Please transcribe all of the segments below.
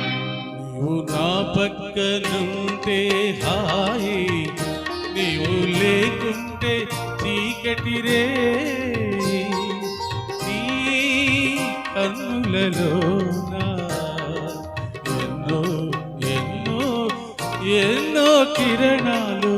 నీవు నా పక్కనుంటే హాయి నీవు లేకుంటే చీకటిరే నీ కన్నులలో ఎన్నో ఎన్నో ఎన్నో కిరణాలు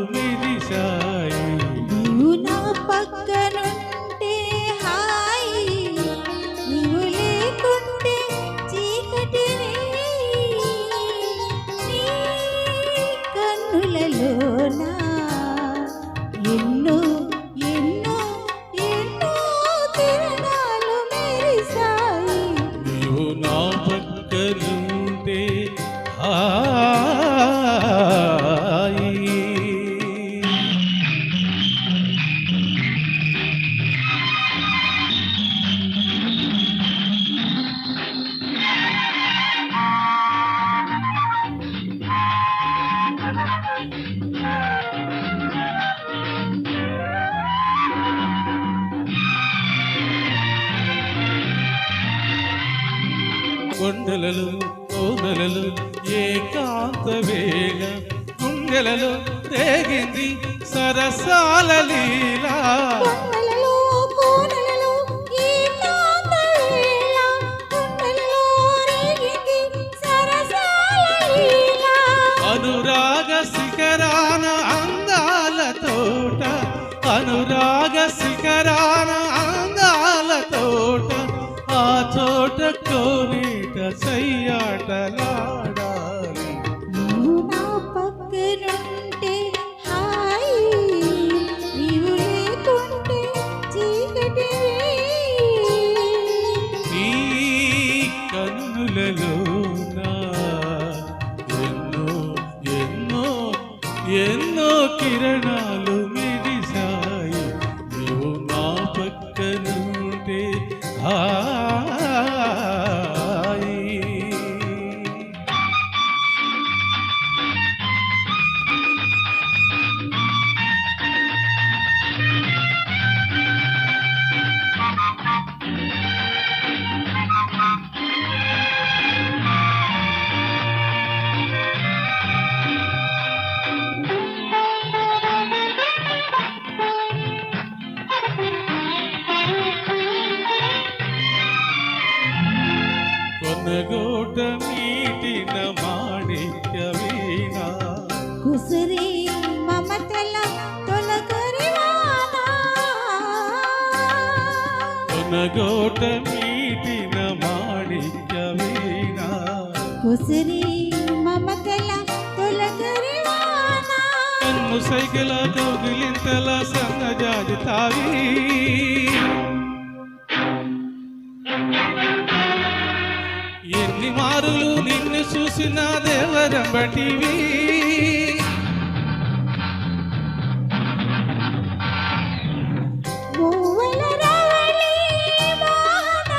కొండలలో కోనలలో ఏకాంత వేళ గుండెలలో రేగింది సరసాల లీలా. కొండలలో రేగింది సరసాల లీల. అనురాగ శిఖరాన అందాల తోట అనురాగ సయ్యాటలాడాలి నీవు నా పక్కనుంటే హాయి. నీవు లేకుంటే చీకటివే నీ కన్నులలో ఎన్నో ఎన్నో ఎన్నో కిరణాలు మెరిసాయి నువ్వు నా పక్కనుంటే హాయి. కుసురి మమతల తొలకరివానా కొనగోట మీటిన మాణిక్య వీణ కుసురి మమతల తొలకరివానా కన్ను సైకిల కౌగిలింతల సన్నజాజి ఎన్ని మారులు నిన్ను చూసిన దేవరంబటివి మువ్వల రవళి మోహన